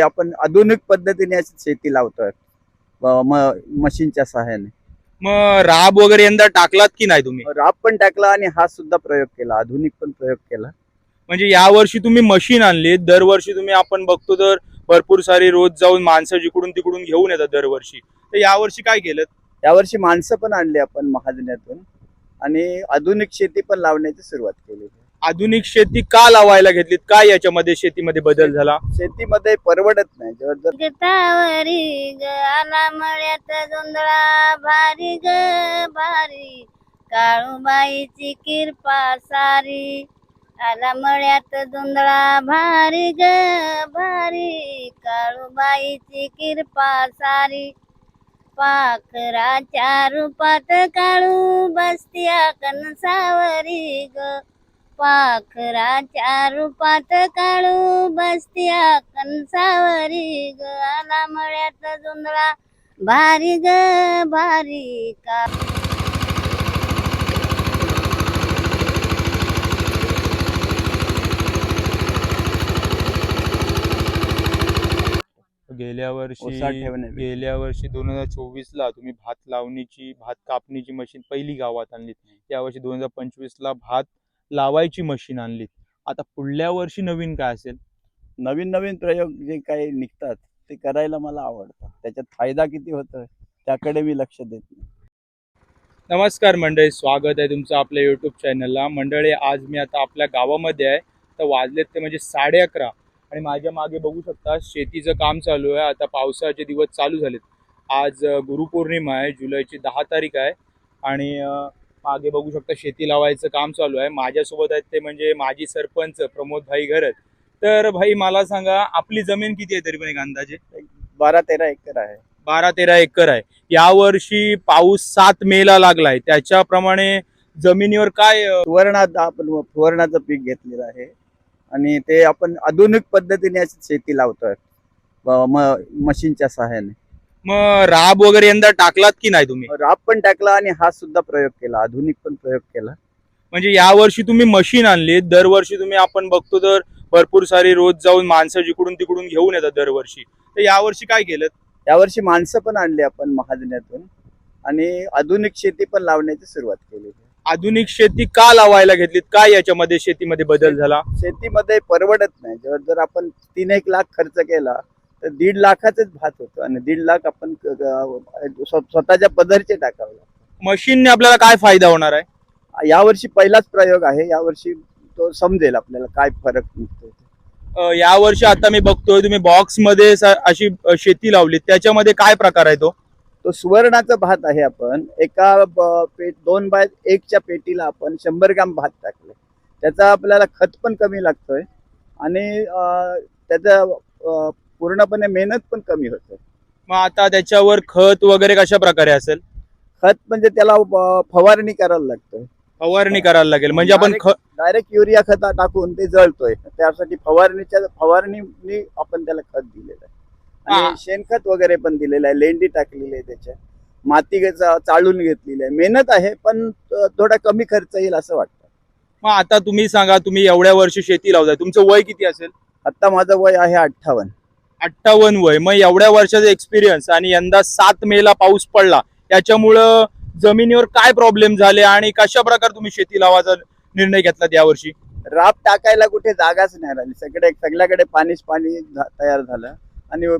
आपण आधुनिक पद्धतीने अशी शेती लावतोय. मशीनच्या सहाय्याने. मग राब वगैरे यंदा टाकलात की नाही तुम्ही? राब पण टाकला आणि हा सुद्धा प्रयोग केला आधुनिक पण प्रयोग केला. म्हणजे यावर्षी तुम्ही मशीन आणली दरवर्षी तुम्ही आपण बघतो तर भरपूर सारी रोज जाऊन माणसं जिकडून तिकडून घेऊन येतात दरवर्षी. तर यावर्षी काय केलं? यावर्षी माणसं पण आणली आपण महाजनातून आणि आधुनिक शेती पण लावण्याची सुरुवात केली. आधुनिक शेती का लावायला घेतलीत? काय याच्यामध्ये शेतीमध्ये बदल झाला? शेतीमध्ये परवडत नाही. जर जर गतावरी ग आला मळ्यात जोंधळा भारी ग भारी. काळूबाईची किरपा सारी. आला मळ्यात जोंधळा भारी ग भारी. काळूबाईची किरपा सारी. पाखराच्या रूपात काळू बसत्या कनसावरी ग. पाखराच्या रूपात काळू बसत्या कंसावरी ग आला मळ्यात जोंधळा. भारी ग भारी का. गेल्या वर्षी ओसाड. गेल्या वर्षी दोन हजार चोवीस ला तुम्ही भात लावणीची भात कापणीची मशीन पहिली गावात आणलीत यावर्षी दोन हजार पंचवीस ला भात लावायची मशीन आणलीत. आता पुढल्या वर्षी नवीन काय असेल? नवीन नवीन प्रयोग जे काही निघतात ते करायला मला आवडतं त्याच्यात फायदा किती होतोय त्याकडे मी लक्ष देत नाही. नमस्कार मंडळी स्वागत आहे तुमचं आपल्या युट्यूब चॅनलला मंडळी आज मी आता आपल्या गावामध्ये आहे. तर वाजलेत ते म्हणजे साडे अकरा. आणि माझ्या मागे बघू शकता शेतीचं काम चालू आहे. आता पावसाचे दिवस चालू झालेत. आज गुरुपौर्णिमा आहे. जुलैची दहा तारीख आहे. आणि मागे बघू शकता शेती लावायचं काम चालू आहे. माझ्यासोबत आहेत ते म्हणजे माजी सरपंच प्रमोद भाई घरत. तर भाई मला सांगा आपली जमीन किती आहे तरी पण एक अंदाजे? बारा तेरा एकर आहे. बारा तेरा एकर आहे. यावर्षी पाऊस सात मेला लागलाय. त्याच्याप्रमाणे जमिनीवर काय सुवर्णात आपण सुवर्णाचं पीक घेतलेलं आहे. आणि ते आपण आधुनिक पद्धतीने शेती लावतोय. म- मशीनच्या सहाय्याने. मग राब वगैरे यंदा टाकलात की नाही तुम्ही? राब पण टाकला आणि हा सुद्धा प्रयोग केला आधुनिक पण प्रयोग केला. म्हणजे यावर्षी तुम्ही मशीन आणली दरवर्षी तुम्ही आपण बघतो तर भरपूर सारी रोज जाऊन माणसं जिकडून तिकडून घेऊन येतात दरवर्षी. तर यावर्षी काय केलं? यावर्षी माणसं पण आणली आपण महाजनातून आणि आधुनिक शेती पण लावण्याची सुरुवात केली. आधुनिक शेती का लावायला घेतलीत? काय याच्यामध्ये शेतीमध्ये बदल झाला? शेतीमध्ये परवडत नाही. जर जर आपण तीन एक लाख खर्च केला तर दीड लाखाचंच भात होतं आणि दीड लाख आपण स्वतःच्या पदरचे टाकावे मशीनने आपल्याला काय फायदा होणार आहे? यावर्षी पहिलाच प्रयोग आहे. यावर्षी तो समजेल आपल्याला काय फरक निघतो यावर्षी आता मी बघतोय तुम्ही बॉक्समध्ये स- अशी शेती लावली त्याच्यामध्ये काय प्रकार आहे तो? तो सुवर्णाचा भात आहे आपण. एका पेट दोन बाय एकच्या पेटीला आपण शंभर ग्राम भात टाकले. त्याचा आपल्याला खत पण कमी लागतोय. आणि त्याचा पूर्णपणे मेहनत पण कमी होते. मग आता त्याच्यावर खत वगैरे कशा प्रकारे असेल? खत म्हणजे त्याला अं, फवारणी करायला लागतोय. फवारणी करायला लागेल. म्हणजे आपण ख डायरेक्ट युरिया खत टाकून ते जळतोय. त्यासाठी फवारणीच्या फवारणीने आपण त्याला खत दिलेलं आहे. हा. आणि शेणखत वगैरे पण दिलेलं आहे. लेंडी टाकलेली आहे त्याच्या. माती चा- चाळून घेतलेली आहे. मेहनत आहे पण अं, थोडा कमी खर्च येईल असं वाटतं. मग आता तुम्ही सांगा तुम्ही एवढ्या वर्षी शेती लावताय. तुमचं वय किती असेल? आता माझं वय आहे अठ्ठावन्न. अठ्ठावन्न वय. मग एवढ्या वर्षाचा एक्सपिरियन्स आणि यंदा सात मेला पाऊस पडला. याच्यामुळं जमिनीवर काय प्रॉब्लेम झाले आणि कशा प्रकारे तुम्ही शेती लावायचा निर्णय घेतला यावर्षी? राब टाकायला कुठे जागाच नाही राहिली. सगळे सगळ्याकडे पाणीच पाणी झा- तयार झालं. आणि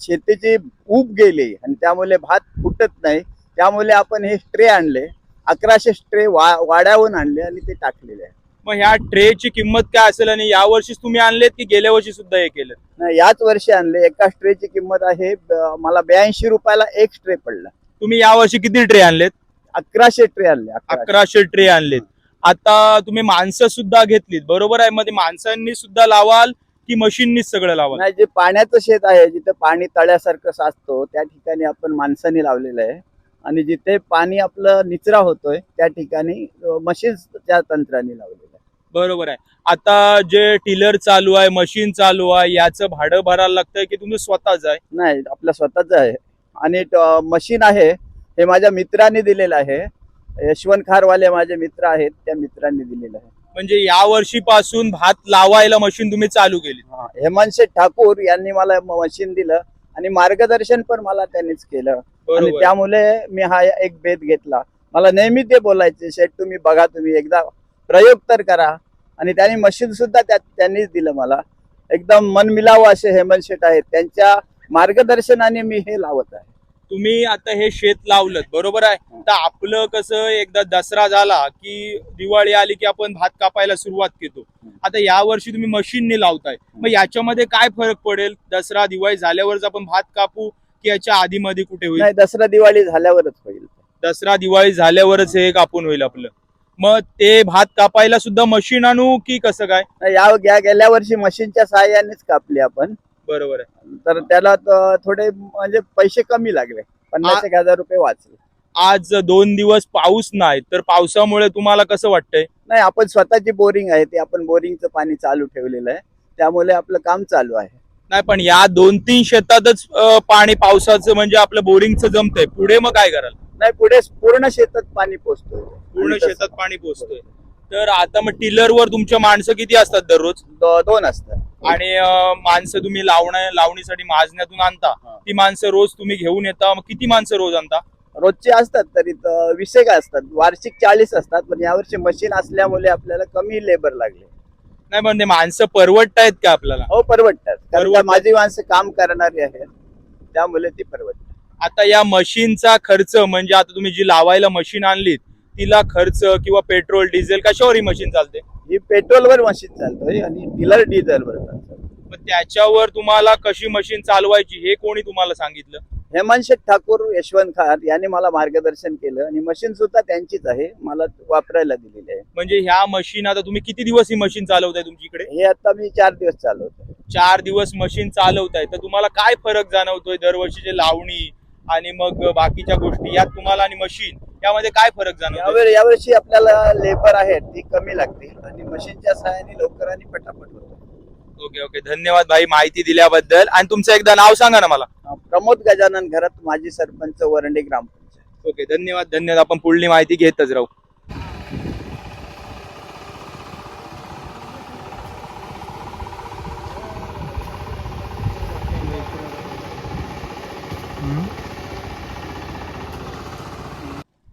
शेतीची ऊब गेली आणि त्यामुळे भात फुटत नाही. त्यामुळे आपण हे स्ट्रे आणले. अकराशे स्ट्रे वा वाड्याहून आणले आणि ते टाकलेले आहे. मग ह्या ट्रेची किंमत काय असेल आणि यावर्षीच तुम्ही आणलेत की गेल्या वर्षी सुद्धा हे केलं? नाही, याच वर्षी आणले. एका स्ट्रेची किंमत आहे ब- मला ब्याऐंशी रुपयाला एक स्ट्रे पडला. तुम्ही यावर्षी किती ट्रे आणलेत? अकराशे ट्रे आणले अकराशे. अकराशे ट्रे आणलेत. आता तुम्ही माणसं सुद्धा घेतलीत बरोबर आहे? मध्ये माणसांनी सुद्धा लावाल की मशीननीच सगळं लावाल? नाही जे पाण्याचं शेत आहे जिथं पाणी तळ्यासारखं साचतो त्या ठिकाणी आपण माणसांनी लावलेलं आहे. आणि जिथे पाणी आपलं निचरा होतोय त्या ठिकाणी मशीन त्या तंत्राने लावलेलं आहे. बरोबर आहे. आता जे टिलर चालू आहे मशीन चालू आहे याचं भाडं भरायला लागतंय की तुम्ही स्वतःच आहे? नाही आपलं स्वतःच आहे. आणि मशीन आहे हे माझ्या मित्राने दिलेलं आहे. यशवंत खारवाले माझे मित्र आहेत त्या मित्रांनी दिलेलं आहे. म्हणजे या वर्षीपासून भात लावायला मशीन तुम्ही चालू केली. हा, हेमंत शेठ ठाकूर यांनी मला मशीन दिलं आणि मार्गदर्शन पण मला त्यांनीच केलं. आणि त्यामुळे मी हा एक भेद घेतला. मला नेहमी ते बोलायचे शेठ तुम्ही बघा तुम्ही एकदा प्रयोग तर करा. आणि त्यांनी मशीन सुद्धा त्यात त्यांनीच दिलं मला. एकदम मनमिलाव असे हेमंत शेठ आहेत. त्यांच्या मार्गदर्शनाने मी हे लावत आहे. तुम्ही आता हे शेत लावलं बरोबर आहे? तर आपलं कसं एकदा दसरा झाला की दिवाळी आली की आपण भात कापायला सुरुवात करतो. आता या वर्षी तुम्ही मशीनने लावताय. मग याच्यामध्ये काय फरक पडेल? दसरा दिवाळी झाल्यावरच आपण भात कापू की याच्या आधी मध्ये कुठे होईल? नाही दसरा दिवाळी झाल्यावरच होईल. दसरा दिवाळी झाल्यावरच हे कापून होईल आपलं. मग ते भात कापायला सुद्धा मशीन आणू की कसं काय? या या गेल्या वर्षी मशीनच्या सहाय्यानेच कापली आपण. बरोबर आहे. तर त्याला त- थोडे म्हणजे पैसे कमी लागले. पन्नास एक हजार रुपये वाचले. आज दोन दिवस पाऊस नाही तर पावसामुळे तुम्हाला कसं वाटतंय? नाही आपण स्वतःची बोरिंग आहे ते आपण बोरिंगचं पाणी चालू ठेवलेलं आहे. त्यामुळे आपलं काम चालू आहे. नाही पण या दोन तीन शेतातच अं, पाणी पावसाचं म्हणजे आपलं बोरिंगचं जमतंय. पुढे मग काय कराल? नाही पुढे पूर्ण शेतात पाणी पोचतोय. पूर्ण शेतात पाणी पोचतोय. तर आता मग टिलर वर तुमच्या माणसं किती असतात दररोज? दोन असतात. आणि माणसं तुम्ही लावण्या लावणीसाठी माजण्यातून आणता. ती माणसं रोज तुम्ही घेऊन येता. मग किती माणसं रोज आणता? रोजचे असतात तरी वीस एक असतात. वार्षिक चाळीस असतात. पण यावर्षी मशीन असल्यामुळे आपल्याला कमी लेबर लागले. नाही ते माणसं परवडतायत का आपल्याला? हो परवडतात. माझी माणसं काम करणारी आहेत. त्यामुळे ती परवडतात आता या मशीनचा खर्च म्हणजे आता तुम्ही जी लावायला मशीन आणलीत तिला खर्च किंवा पेट्रोल डिझेल कशावर ही मशीन चालते? ही पेट्रोलवर मशीन चालतोय आणि टिलर डिझेलवर मग त्याच्यावर तुम्हाला कशी मशीन चालवायची हे कोणी तुम्हाला सांगितलं? हेमंत शेठ ठाकूर यशवंत खार यांनी मला मार्गदर्शन केलं आणि मशीन सुद्धा त्यांचीच आहे मला वापरायला दिलेली आहे. म्हणजे ह्या मशीन आता तुम्ही किती दिवस ही मशीन चालवताय तुमच्या इकडे? हे आता मी चार दिवस चालवतो चार दिवस मशीन चालवताय तर तुम्हाला काय फरक जाणवतोय दरवर्षीचे लावणी आणि मग बाकीच्या गोष्टी यात तुम्हाला आणि मशीन यामध्ये काय फरक जाणवतोय? यावेळी यावर्षी आपल्याला लेबर आहेत ती कमी लागतील आणि मशीनच्या सहाय्याने लवकर आणि पटापट होतं. ओके ओके धन्यवाद भाई माहिती दिल्याबद्दल. आणि तुमचं एकदा नाव सांगा ना मला. प्रमोद गजानन घरात माजी सरपंच वरंडे ग्रामपंचायत. ओके धन्यवाद धन्यवाद. आपण पुढली माहिती घेतच राहू.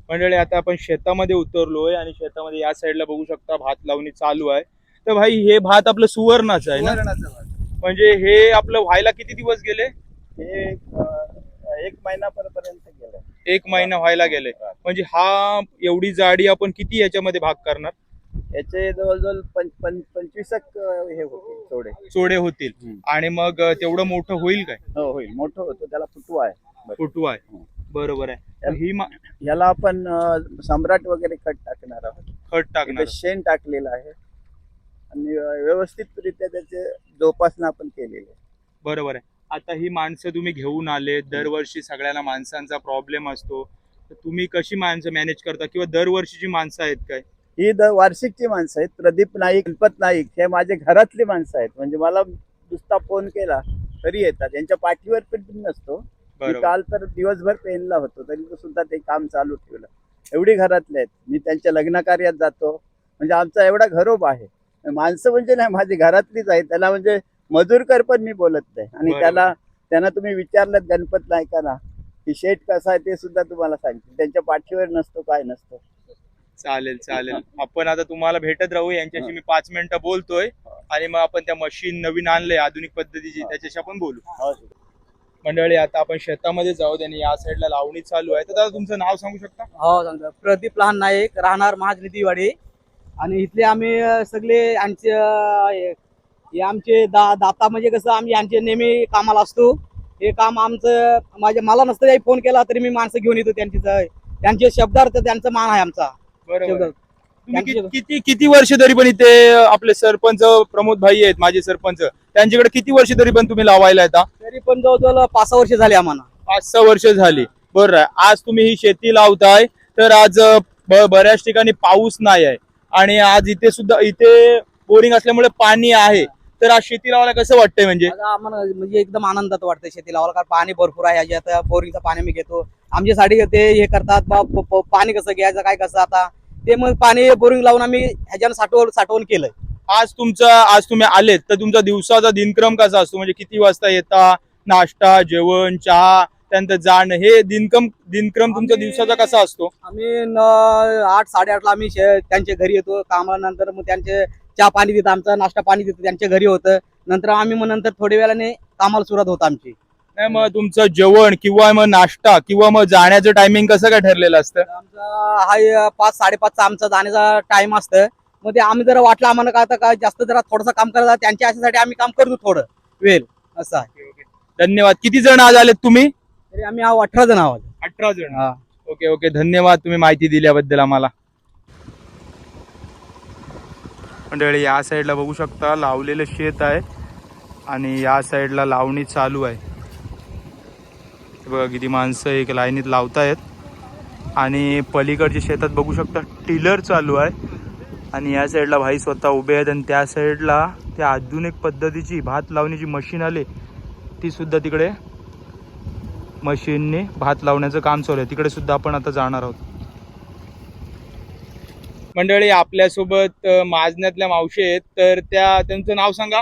मंडळी आता आपण शेतामध्ये उतरलोय आणि शेतामध्ये या साईडला बघू शकता भात लावणी चालू आहे. तर भाई हे भात आपलं सुवर्णाचं आहे ना. म्हणजे हे आपलं व्हायला किती दिवस गेले? हे एक महिना पर्यंत गेलं. एक महिना व्हायला गेले. म्हणजे हा एवढी जाडी आपण किती याच्यामध्ये भाग करणार? याचे जवळजवळ पंच- पंच- पंचवीस हे होते थोडे चोडे होतील. आणि मग तेवढं मोठं होईल काय? हो होईल. मोठं होतं त्याला फुटवा आहे. फुटू आहे. बरोबर आहे. ही मा- याला आपण अं, सम्राट वगैरे खत टाकणार आहोत. खत टाकणार इथे शेण टाकलेलं आहे. आणि व्यवस्थितरित्या त्याचे जोपासना आपण केलेली आहे. बरोबर आहे. आता ही माणसं तुम्ही घेऊन आले दरवर्षी सगळ्यांना माणसांचा प्रॉब्लेम असतो. तर तुम्ही कशी माणसं मॅनेज करता किंवा दरवर्षीची माणसं आहेत काय? ही द वार्षिकची माणसं आहेत. प्रदीप नाईक गणपत नाईक हे माझे घरातली माणसं आहेत. म्हणजे मला नुसता फोन केला तरी येतात. यांच्या पाठीवर पण नसतो. मी काल तर दिवसभर पेनला होतो तरी सुद्धा ते काम चालू ठेवलं. एवढी घरातले आहेत. मी त्यांच्या लग्न कार्यात जातो. म्हणजे आमचा एवढा घरोब आहे. माणसं म्हणजे नाही माझी घरातलीच आहे. त्याला म्हणजे मजूरकर पण मी बोलत नाही. आणि. त्याला त्यांना तुम्ही विचारलं गणपत नायकांना की शेठ कसा आहे ते सुद्धा तुम्हाला सांगतील. त्यांच्या पाठीवर नसतो काय नसतो. चालेल चालेल. आपण आता तुम्हाला भेटत राहू. यांच्याशी मी पाच मिनिटं बोलतोय. आणि मग आपण त्या मशीन नवीन आणले आधुनिक पद्धतीची. त्याच्याशी आपण बोलू. मंडळी आता आपण शेतामध्ये जाऊ आणि या साईडला लावणी चालू आहे. तर दादा तुमचं नाव सांगू शकता? हो सांगतो. प्रदीप लहान नाईक राहणार महाजनीतीवाडी आणि इथले आम्ही सगळे आमचे हे आमचे दा दाता म्हणजे कसं आम्ही यांचे नेहमी कामाला असतो. हे काम आमचं माझ्या मला नसतं फोन केला तरी मी माणसं घेऊन येतो त्यांची त्यांचे शब्दार्थ त्यांचा मान आहे आमचा. बरोबर. तुम्ही कि- त्यांची- किती किती वर्ष तरी पण इथे आपले सरपंच प्रमोद भाई आहेत माझे सरपंच. त्यांच्याकडे किती वर्ष तरी पण तुम्ही लावायला येता? तरी पण जवळजवळ पाच सहा वर्ष झाली आम्हाला. पाच सहा वर्ष झाली. बरं आहे. आज तुम्ही ही शेती लावताय तर आज अ, ब- बऱ्याच ठिकाणी पाऊस नाही आहे. आणि आज इथे सुद्धा इथे बोरिंग असल्यामुळे पाणी आहे. तर आज शेती लावायला कसं वाटतंय म्हणजे? आता आम्हाला म्हणजे एकदम आनंदात वाटतं शेती लावायला कारण पाणी भरपूर आहे. याच्यात बोरिंगचं पाणी मी घेतो. आमच्यासाठी ते हे करतात बा प- प- पाणी कसं घ्यायचं काय कसं आता? ते मग पाणी बोरिंग लावून आम्ही ह्याच्यानं साठवण साठवण केलंय. आज तुमचा आज तुम्ही आलेत तर तुमचा दिवसाचा दिनक्रम कसा असतो? म्हणजे किती वाजता येता? नाश्ता जेवण चहा त्यानंतर जाणं हे दिनक्रम दिनक्रम तुमचा आम्ही- दिवसाचा कसा असतो? आम्ही न आठ साडेआठला आम्ही शे- त्यांच्या घरी येतो. कामानंतर मग त्यांचे चहा पाणी देतो आमचा नाश्ता पाणी देतो त्यांच्या घरी होतं. नंतर आम्ही मग नंतर थोड्या वेळाने कामाला सुरुवात होतं आमची. नाही मग तुमचं जेवण किंवा मग नाश्ता किंवा मग जाण्याचं टायमिंग कसं काय ठरलेलं असतं? आमचा हा पाच साडेपाचचा आमचा जाण्याचा टाइम असतं. मग ते आम्ही जरा वाटलं आम्हाला का आता काय जास्त जरा थोडंसं काम करायचं त्यांच्या आशासाठी आम्ही काम करतो थोडं वेळ असं आहे. धन्यवाद. किती जण आज आलेत तुम्ही? तरी आम्ही अठरा जण आहोत. अठरा जण. हा. Okay okay. धन्यवाद तुम्ही माहिती दिल्याबद्दल आम्हाला. मंडळी या साईडला बघू शकता लावलेलं शेत आहे आणि या साईडला लावणी चालू आहे. बघा किती माणसं एक लाईनीत लावतायत. आणि पलीकडच्या शेतात बघू शकता टिलर चालू आहे. आणि या साईडला भाई स्वतः उभे आहेत आणि त्या साईडला त्या आधुनिक पद्धतीची भात लावण्याची मशीन आली. ती सुद्धा तिकडे मशीनने भात लावण्याचं काम चालू आहे. तिकडे सुद्धा आपण आता जाणार आहोत. मंडळी आपल्यासोबत माजण्यातल्या मावशी आहेत. तर त्या त्यांचं नाव सांगा.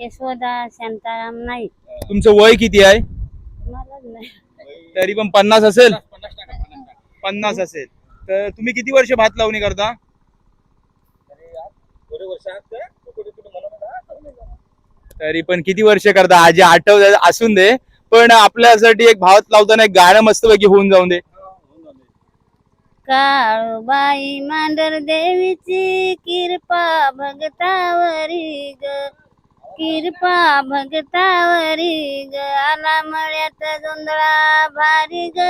यशोदा शांताराम नाईक. तुमचं वय किती आहे? तरी पण पन्नास असेल? पन्नास असेल. तर तुम्ही किती वर्ष भात लावणी करता? तरी पण किती वर्ष करता? आजी आठव असून दे. पण आपल्यासाठी एक भात लावताना एक गाणं मस्तपैकी होऊन जाऊन दे. काळूबाई मांडर देवीची किरपा भगतावरी ग. किरपा भगतावरी ग आला मळ्यात जोंधळा भारी ग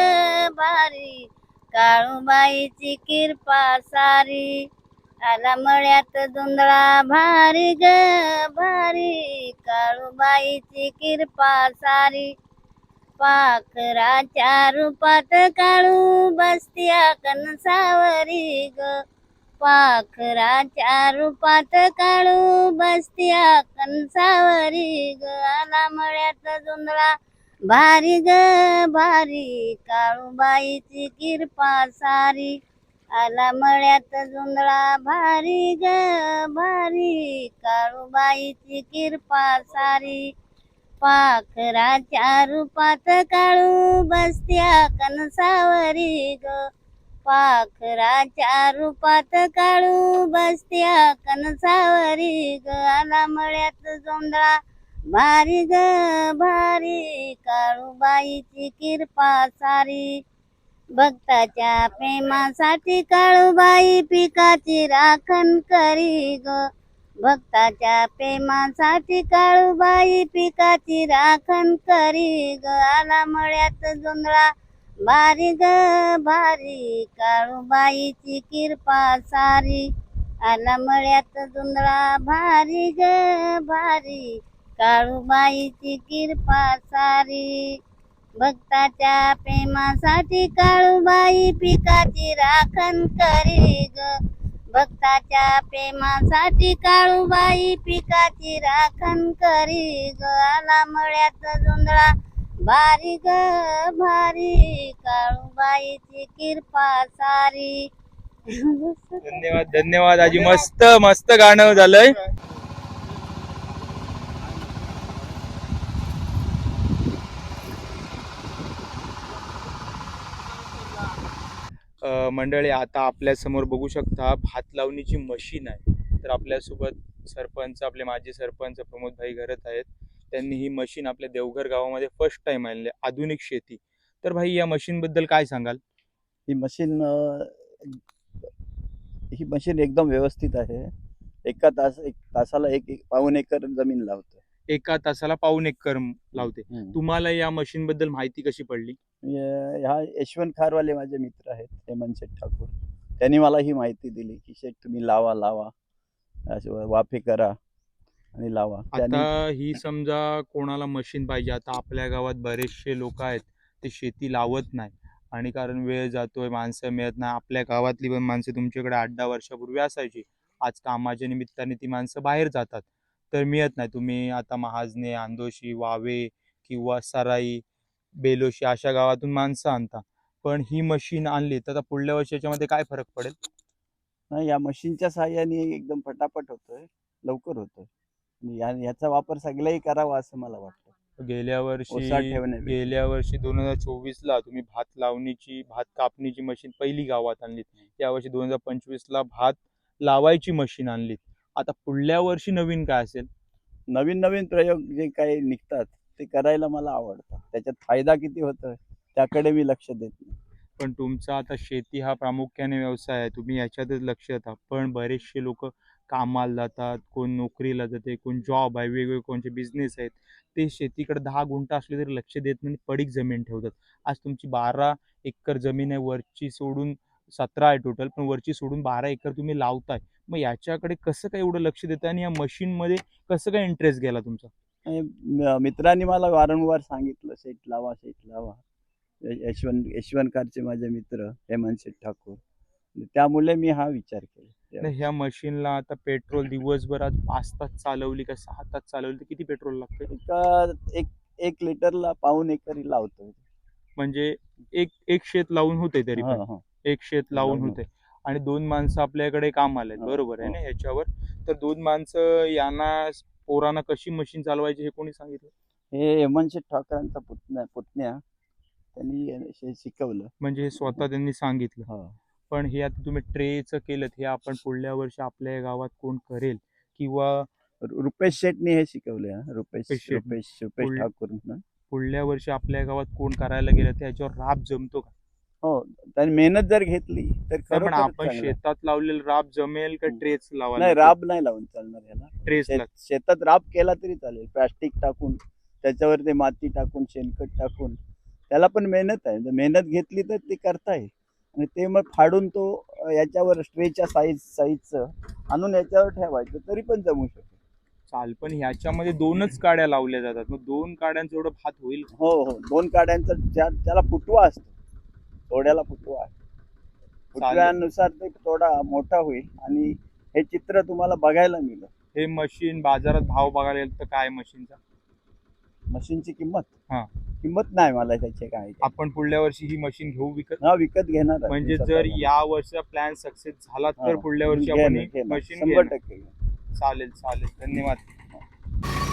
भारी. काळूबाईची किरपा सारी आला मळ्यात जोंधळा भारी ग भारी. काळूबाईची किरपा सारी पाखराच्या रूपात काळू बसत्या कणसावरी ग. पाखराच्या रूपात काळू बसत्या कंसावरी ग आला मळ्यात भारी ग भारी काळूबाईची किरपा सारी. आला मळ्यात जोंधळा भारी ग भारी काळूबाईची किरपा सारी. पाखराच्या रूपात काळू बसत्या कणसावरी ग पाखराच्या रूपात काळू बसत्या कणसावरी ग. आला मळ्यात जोंधळा. भारी ग भारी. काळूबाईची किरपा सारी. भक्ताच्या प्रेमासाठी काळूबाई पिकाची राखण करी ग. भक्ताच्या प्रेमासाठी काळूबाई पिकाची राखण करी ग. आला मळ्यात जोंधळा. भारी ग भारी काळूबाईची किरपा सारी. आला मळ्यात भारी ग भारी. काळूबाईची किरपा सारी. भक्ताच्या प्रेमासाठी काळूबाई पिकाची राखण करी ग. भक्ताच्या प्रेमासाठी काळूबाई पिकाची राखण करी ग. आला मळ्यात जोंधळा भारी ग भारी. काळूबाईची कृपा सारी. धन्यवाद धन्यवाद. आजी मस्त मस्त गाणं झालंय. मंडळी आता आपल्यासमोर बघू शकता भात लावणीची मशीन आहे. तर आपल्यासोबत सरपंच आपले माजी सरपंच प्रमोद भाई घरत आहेत. त्यांनी ही मशीन आपल्या देवघर गावामध्ये फर्स्ट टाइम आणली आधुनिक शेती. तर भाई या मशीन बद्दल काय सांगाल? ही मशीन ही मशीन एकदम व्यवस्थित आहे. एका तास एक तासाला एक एक पाऊन एकर जमीन लावते. एका तासाला पाऊन एकर लावते. तुम्हाला या मशीन बद्दल माहिती कशी पडली? ह्या यशवंत खारवाले माझे मित्र आहेत हेमंत शेठ ठाकूर. त्यांनी मला ही माहिती दिली की शेठ तुम्ही लावा लावा. वाफे करा. आणि लावा. त्यांनी आता ही समजा कोणाला मशीन पाहिजे आता आपल्या गावात बरेचसे लोक आहेत ते शेती लावत नाही. आणि कारण वेळ जातोय माणसं मिळत नाही. आपल्या गावातली पण माणसं तुमच्याकडे आठ दहा वर्षापूर्वी असायची. आज कामाच्या निमित्ताने ती माणसं बाहेर जातात. तर मिळत नाही. तुम्ही आता महाजने आंदोशी वावे किंवा सराई बेलोशी अशा गावातून माणसं आणता. पण ही मशीन आणली तर आता पुढल्या वर्षी याच्यामध्ये काय फरक पडेल? नाही या मशीनच्या साहाय्याने एकदम फटाफट होतोय. लवकर होतोय. या- याचा वापर सगळ्याही करावा असं मला वाटतं. गेल्या वर्षी ओसाड ठेवण्यापेक्षा. गेल्या वर्षी दोन हजार चोवीस ला तुम्ही भात लावणीची भात कापणीची मशीन पहिली गावात आणलीत. यावर्षी दोन हजार पंचवीस ला भात लावायची मशीन आणलीत. आता पुढल्या वर्षी नवीन काय असेल? नवीन नवीन प्रयोग जे काही निघतात ते करायला मला आवडतं. त्याच्यात फायदा किती होतोय त्याकडे मी लक्ष देत नाही. पण तुमचा आता शेती हा प्रामुख्याने व्यवसाय आहे. तुम्ही याच्यातच लक्ष देता. पण बरेचसे लोक कामाला जातात कोण नोकरीला जाते कोण जॉब आहे वेगवेगळे कोणचे बिझनेस आहेत ते शेतीकडे दहा गुंठा असले तरी लक्ष देत नाही पडीक जमीन ठेवतात. आज तुमची बारा एकर जमीन आहे वरची सोडून सतरा आहे टोटल पण वरची सोडून बारा एकर तुम्ही लावताय. मग याच्याकडे कसं काय एवढं लक्ष देताय आणि या मशीनमध्ये कसं काय इंटरेस्ट गेला तुमचा? मित्रांनी मला वारंवार सांगितलं शेत लावा शेत लावा. यशवंत यशवंतकारचे माझे मित्र हेमंत शेठ ठाकूर. त्यामुळे मी हा विचार केला. ह्या मशीनला आता पेट्रोल दिवसभर आज पाच तास चालवली का सहा तास चालवली तर किती पेट्रोल लागतं एका एक एक लिटरला पाऊन एकरी लावतो म्हणजे एक एक शेत लावून होते तरी पण. एक शेत लावून लावून. होते आणि दोन माणसं आपल्याकडे काम आले हो, बरोबर आहे. ना याच्यावर? तर दोन माणसं यांना पोरांना कशी मशीन चालवायची हे कोणी सांगितलं? हे हेमंत ठाकरांचा पुतण्या पुतण्या. त्यांनी हे शिकवलं. म्हणजे हे स्वतः त्यांनी सांगितलं. पण हे आता तुम्ही ट्रेचं केलं हे आपण पुढल्या वर्षी आपल्या गावात कोण करेल किंवा रुपेश शेठनी हे शिकवले. रुपेश रुपेश. रुपेश ठाकूर. पुढल्या वर्षी आपल्या गावात कोण करायला गेलं तर याच्यावर राब जमतो का हो त्यांनी मेहनत जर घेतली तर पण आपण. शेतात लावलेलं राब जमेल का हम्म. ट्रेच नाही राब नाही लावून चालणार ह्याला ट्रेस शेत- शेतात राब केला तरी चालेल प्लास्टिक टाकून त्याच्यावर ते माती टाकून शेणखत टाकून त्याला पण मेहनत आहे जर मेहनत घेतली तर ते करता येईल ते मग फाडून तो याच्यावर स्ट्रेच्या साईज साईजचं आणून याच्यावर ठेवायचं तरी पण जमू शकतो. चाल पण ह्याच्यामध्ये दोनच काड्या लावल्या जातात. मग दोन काड्यांचं एवढं भात होईल का? हो हो. दोन काड्यांचा ज्या त्याला फुटवा असतो तोड्याला फुटवा आहे. फुटव्यानुसार ते थोडा मोठा होईल आणि हे चित्र तुम्हाला बघायला मिळेल. हे मशीन बाजारात भाव बघायला गेलं तर काय मशीनचा मशीनची किंमत? हा. किंमत नाही मला त्याची काय आपण पुढल्या वर्षी ही मशीन घेऊ विकत? हा विकत घेणार म्हणजे जर. या वर्षीचा प्लॅन सक्सेस झाला तर. पुढल्या वर्षी आपण. मशीन शंभर टक्के. चालेल चालेल. धन्यवाद.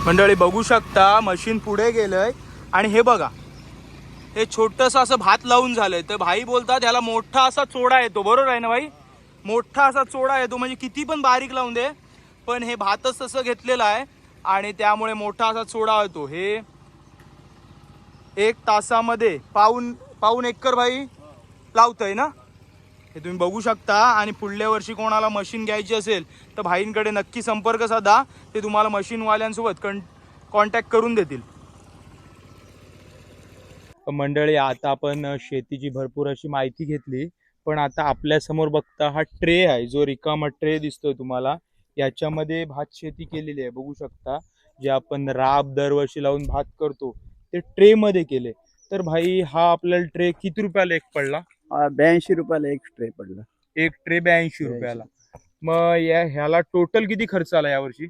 मंडळी बघू शकता मशीन पुढे गेलंय. आणि हे बघा हे छोटस असं भात लावून झालंय. तर भाई बोलतात ह्याला मोठा असा चोडा येतो. बरोबर आहे ना भाई? मोठा असा चोडा येतो म्हणजे किती पण बारीक लावून दे. पण हे भातच तसं घेतलेलं आहे. आणि त्यामुळे मोठा असा चोडा येतो. हे एक तासामध्ये पाऊन पाऊन एकर भाई लावतंय ना? हे तुम्ही बघू शकता आणि पुढल्या वर्षी कोणाला मशीन घ्यायची असेल तर भाईंकडे नक्की संपर्क साधा. ते तुम्हाला मशीनवाल्यांसोबत कं कॉन्टॅक्ट करून देतील. मंडळी आता आपण शेतीची भरपूर अशी माहिती घेतली पण आता आपल्यासमोर बघता हा ट्रे आहे जो रिकामा ट्रे दिसतोय तुम्हाला. याच्यामध्ये भात शेती केलेली आहे बघू शकता. जे आपण राब दरवर्षी लावून भात करतो ते ट्रे मध्ये केले. तर भाई हा आपल्याला ट्रे किती रुपयाला एक पडला? हा, ब्याऐंशी रुपयाला एक ट्रे पडला. एक ट्रे ब्याऐंशी रुपयाला. मग या ह्याला टोटल किती खर्च आला यावर्षी?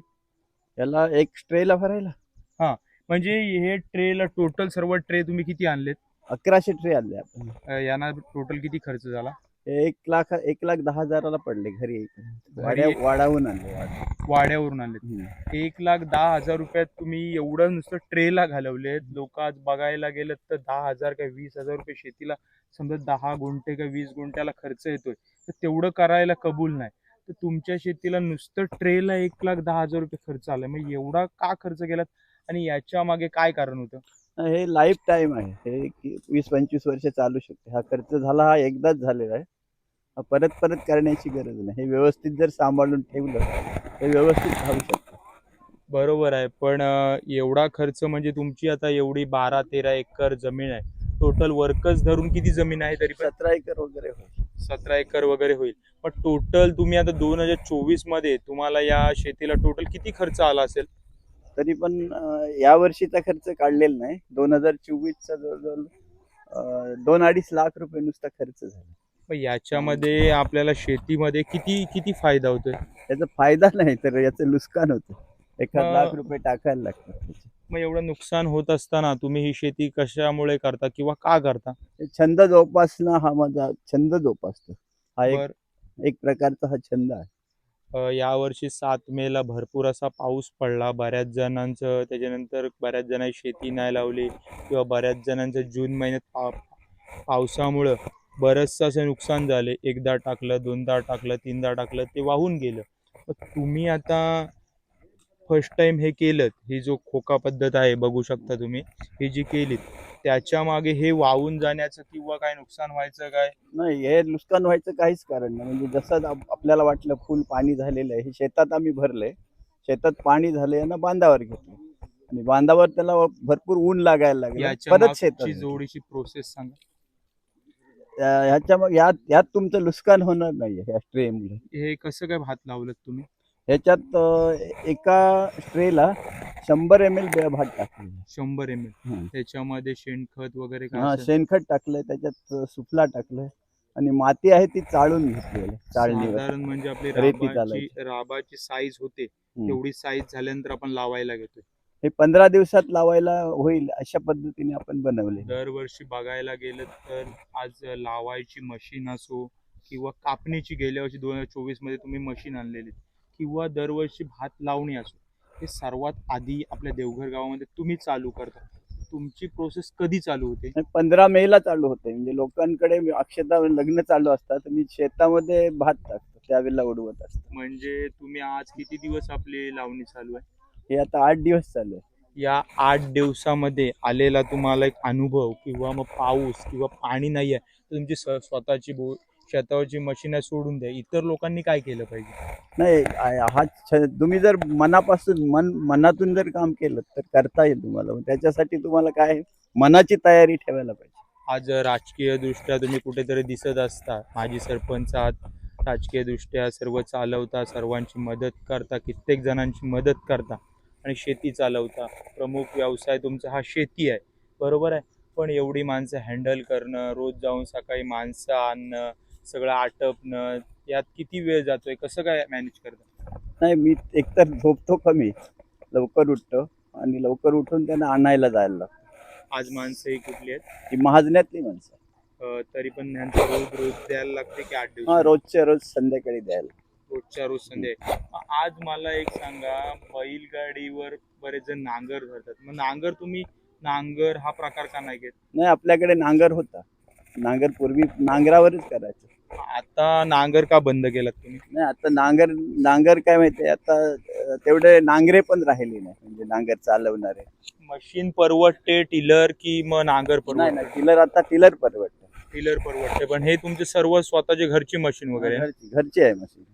याला एक ट्रेला भरायला. म्हणजे हे ट्रेला टोटल सर्व ट्रे तुम्ही किती आणलेत? अकराशे ट्रे आणले आपण. यांना टोटल किती खर्च झाला? हे एक लाख एक लाख दहा हजाराला पडले घरी. येईपर्यंत. घरी. वाड्या ये- वाढावून आणले वाड्या. वाड्यावरून हम्म. एक लाख दहा हजार रुपयात तुम्ही एवढं नुसतं ट्रेला घालवलेत लोक आज बघायला गेलं तर दहा हजार का वीस हजार रुपये शेतीला समजा दहा गुंठे का वीस गुंठ्याला खर्च येतोय. तर तेवढं करायला कबूल नाही. तर तुमच्या शेतीला नुसतं ट्रेला एक लाख दहा हजार रुपये खर्च आलाय. मग एवढा का खर्च केलात? आणि याच्या मागे काय कारण होतं? हे लाईफ टाईम आहे. हे कि- वीस पंचवीस वर्ष चालू शकते. हा खर्च झाला हा एकदाच झालेला आहे. परत परत करण्याची गरज नाही. हे व्यवस्थित जर सांभाळून ठेवलं हे व्यवस्थित राहू शकतं. बरोबर आहे. पण एवढा खर्च म्हणजे तुमची आता एवढी बारा तेरा एकर जमीन आहे. टोटल वर्कर्स धरून किती जमीन आहे तरी पण? सतरा एकर वगैरे होईल. सतरा एकर वगैरे होईल. पण टोटल तुम्ही आता दोन हजार चोवीसमध्ये तुम्हाला या शेतीला टोटल किती खर्च आला असेल? तरी पण या वर्षीचा खर्च काढलेला नाही. दोन हजार चोवीसचा जवळजवळ दोन अडीच लाख रुपये नुसता खर्च झाला. याच्यामध्ये आपल्याला शेतीमध्ये किती किती फायदा होतोय? त्याचा फायदा नाही तर याचं नुकसान होतं. एखाद लाख रुपये टाकायला लागतात. मग एवढं नुकसान होत असताना तुम्ही ही शेती कशामुळे करता किंवा का करता? छंद जोपासणं हा माझा छंद जोपासतो. हा एक एक प्रकारचा हा छंद आहे. यावर्षी सात मेला भरपूर असा पाऊस पडला. बऱ्याच जणांचं त्याच्यानंतर बऱ्याच जणांनी शेती नाही लावली किंवा बऱ्याच जणांचं जून महिन्यात पा पावसामुळं बरंचसं असं नुकसान झाले. एकदा टाकलं दोनदा टाकलं तीनदा टाकलं ते वाहून गेलं. मग तुम्ही आता फर्स्ट टाइम हे केलं ही जो खोका पद्धत आहे बघू शकता तुम्ही ही जी केलीत त्याच्यामागे हे वाहून जाण्याचं किंवा काय नुकसान व्हायचं काय? नाही हे नुकसान व्हायचं काहीच कारण नाही. म्हणजे जसं आप- आपल्याला वाटलं फुल पाणी झालेलं आहे हे शेतात आम्ही भरले शेतात पाणी झाले ना बांधावर घेतलं. आणि बांधावर त्याला भरपूर ऊन लागायला लागलं. परत शेतात. जोडीची प्रोसेस सांगा. त्या- ह्याच्या मग यात यात तुमचं नुकसान होणार नाही ह्या स्ट्रेमुळे हे कसं काय भात लावलं तुम्ही? ह्याच्यात एका स्ट्रेला शंभर एम एल भात टाकले शंभर एम एल. त्याच्यामध्ये शेणखत वगैरे हा असेल? शेणखत टाकलंय त्याच्यात सुफला टाकलंय आणि माती आहे ती चाळून घेतलेली आहे, चाळणीवर साधारण म्हणजे आपली रेती राबाची चालायची. राबाची साईज होते तेवढी साईज झाल्यानंतर आपण लावायला घेतोय. हे पंधरा दिवसात लावायला होईल अशा पद्धतीने आपण बनवले. दरवर्षी बघायला गेलं तर आज लावायची मशीन असो किंवा कापणीची गेल्या वर्षी दोन हजार चोवीसमध्ये तुम्ही मशीन आणलेली. किंवा दरवर्षी भात लावणी असो. हे सर्वात आधी आपल्या देवघर गावामध्ये तुम्ही चालू करता. तुमची प्रोसेस कधी चालू होते? पंधरा मे ला चालू होते. म्हणजे लोकांकडे अक्षता लग्न चालू असतात. मी शेतामध्ये भात टाकतो. त्यावेळेला उडवत असतो. म्हणजे तुम्ही आज किती दिवस आपली लावणी चालू आहे? हे आता आठ दिवस चालू आहे. या आठ दिवसामध्ये आलेला तुम्हाला एक अनुभव किंवा मग पाऊस किंवा पाणी नाही आहे तर तुमची स- स्वतःची बो शेतावरची मशीन सोडून द्या. इतर लोकांनी काय केलं पाहिजे? नाही आ- हा छ- तुम्ही जर मनापासून मन मनातून जर काम केलं तर करता येईल तुम्हाला. मग त्याच्यासाठी तुम्हाला काय? मनाची तयारी ठेवायला पाहिजे. आज राजकीय दृष्ट्या तुम्ही कुठेतरी दिसत असता माजी सरपंच आहात राजकीय दृष्ट्या सर्व चालवता सर्वांची मदत करता कित्येक जणांची मदत करता आणि शेती चालवता. प्रमुख व्यवसाय तुमचा हा शेती आहे. बरोबर आहे? पण एवढी माणसं हँडल करणं रोज जाऊन सकाळी माणसं आणणं सगळं आटपणं यात किती वेळ जातोय? कसं काय मॅनेज करता? नाही मी एकतर झोपतो कमी लवकर उठतो आणि लवकर उठून त्यांना आणायला जायला लागतो. आज माणसं ही कुठली आहेत? ही महाजण्यातली माणसं. तरी पण रोज रोज द्यायला लागते की आठ हा दिवस रोजच्या रोज संध्याकाळी द्यायला. रोजच्या रोज संध्या आज मला एक सांगा बैलगाडीवर बरेच जण नांगर धरतात मग नांगर तुम्ही नांगर हा प्रकार का नाही घेत? नाही आपल्याकडे नांगर होता. नांगर पूर्वी नांगरावरच करायचं. आता नांगर का बंद केलात तुम्ही? नाही आता नांगर नांगर काय माहितीये आता तेवढे नांगरे पण राहिले नाही. म्हणजे नांगर चालवणारे. मशीन परवडते टिलर की मग नांगर नाही परवडते? ना टिलर आता टिलर परवडतं. टिलर परवडते पण हे तुमचे सर्व स्वतःचे घरची मशीन वगैरे? घरची घरची आहे मशीन.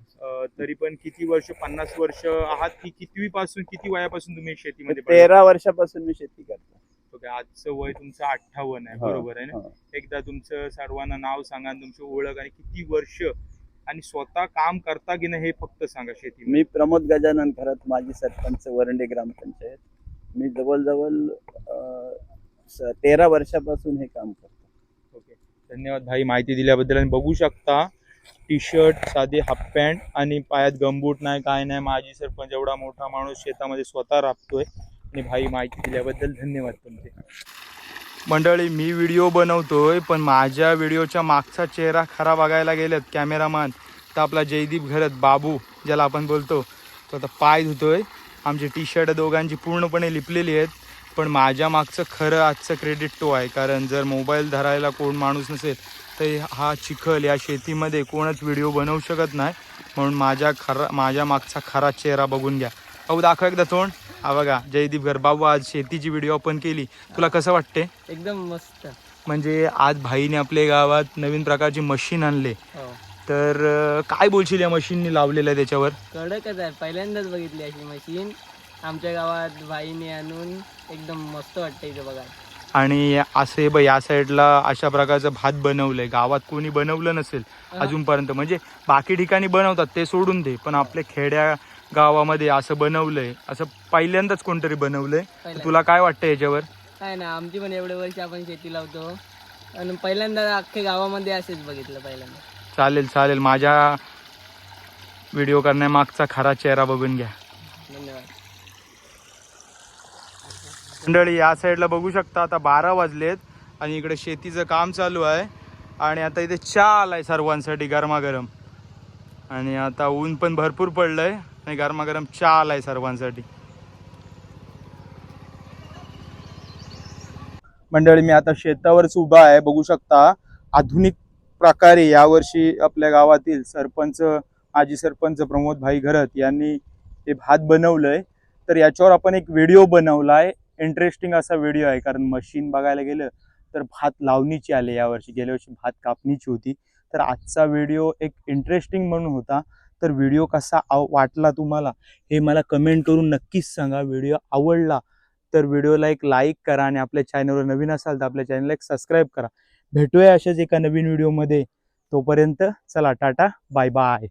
तरी पण किती वर्ष पन्नास वर्ष आहात की कितवी पासून किती वयापासून तुम्ही शेतीमध्ये? तेरा वर्षापासून मी शेती करतो. ओके, आजचं वय तुमचं अठ्ठावन्न आहे बरोबर आहे ना. एकदा तुमचं सर्वांना नाव सांगा तुमची ओळख आणि किती वर्ष आणि स्वतः काम करता की नाही हे फक्त सांगा शेती मी प्रमोद गजानन खरत माजी सरपंच वरंडे ग्रामपंचायत. मी जवळजवळ तेरा वर्षापासून हे काम करतो. ओके. धन्यवाद भाई माहिती दिल्याबद्दल आणि बघू शकता टी शर्ट साधी हाफ पॅन्ट आणि पायात गमबूट नाही काय नाही. माजी सरपंच एवढा मोठा माणूस शेतामध्ये स्वतः राबतोय. आणि भाई माहिती दिल्याबद्दल धन्यवाद तुमचे. मंडळी मी व्हिडिओ बनवतोय पण माझ्या व्हिडिओच्या मागचा चेहरा खरा बघायला गेलेत कॅमेरामॅन. तर आपला जयदीप घरत बाबू ज्याला आपण बोलतो तो आता पाय धुतोय. आमची टी शर्ट दोघांची पूर्णपणे लिपलेली आहेत पण माझ्या मागचं खरं आजचं क्रेडिट तो आहे. कारण जर मोबाईल धरायला कोण माणूस नसेल तर हा चिखल या शेतीमध्ये कोणच व्हिडिओ बनवू शकत नाही. म्हणून माझ्या खरा माझ्या मागचा खरा चेहरा बघून घ्या. अहो दाखव एकदा तोंड. हा बघा जयदीप घर बाबू आज शेतीची व्हिडिओ आपण केली. तुला कसं वाटते? एकदम मस्त. म्हणजे आज भाईने आपल्या गावात नवीन प्रकारची मशीन आणले. हो. तर काय बोलशील या मशीननी लावलेलं आहे त्याच्यावर? कडकच आहे पहिल्यांदाच बघितली अशी मशीन आमच्या गावात भाईने आणून एकदम मस्त वाटतं इथं बघा आणि असे ब या साईडला अशा प्रकारचं भात बनवलंय. गावात कोणी बनवलं नसेल. अजूनपर्यंत. म्हणजे बाकी ठिकाणी बनवतात ते सोडून दे. पण आपल्या खेड्या गावामध्ये असं बनवलंय असं पहिल्यांदाच कोणतरी बनवलंय. तर. तुला काय वाटतं याच्यावर? काय ना आमची पण एवढे वर्ष आपण शेती लावतो. आणि पहिल्यांदा अख्ख्या गावामध्ये असेच बघितलं पहिल्यांदा. चालेल चालेल. माझ्या व्हिडिओ करण्यामागचा खरा चेहरा बघून घ्या. धन्यवाद. मंडळी या साईडला बघू शकता आता बारा वाजलेत आणि इकडे शेतीचं काम चालू आहे. आणि आता इथे चहा आलाय सर्वांसाठी गरमागरम. आणि आता ऊन पण भरपूर पडलंय आणि गरमागरम चहा आलाय सर्वांसाठी. मंडळी मी आता शेतावरच उभा आहे. बघू शकता आधुनिक प्रकारे यावर्षी आपल्या गावातील सरपंच माजी सरपंच प्रमोद भाई घरत यांनी हे भात बनवलंय. तर याच्यावर आपण एक व्हिडिओ बनवलाय. इंटरेस्टिंग असा व्हिडिओ आहे. कारण मशीन बघायला गेलं तर भात लावणीची आले यावर्षी गेल्या वर्षी भात कापणीची होती. तर आजचा व्हिडिओ एक इंटरेस्टिंग म्हणून होता. तर व्हिडिओ कसा आव वाटला तुम्हाला? हे मला कमेंट करून नक्कीच सांगा. व्हिडिओ आवडला तर व्हिडिओला एक लाईक करा आणि आपल्या चॅनलवर नवीन असाल तर आपल्या चॅनलला एक सबस्क्राईब करा. भेटूया अशाच एका नवीन व्हिडिओमध्ये तोपर्यंत चला टाटा. Bye bye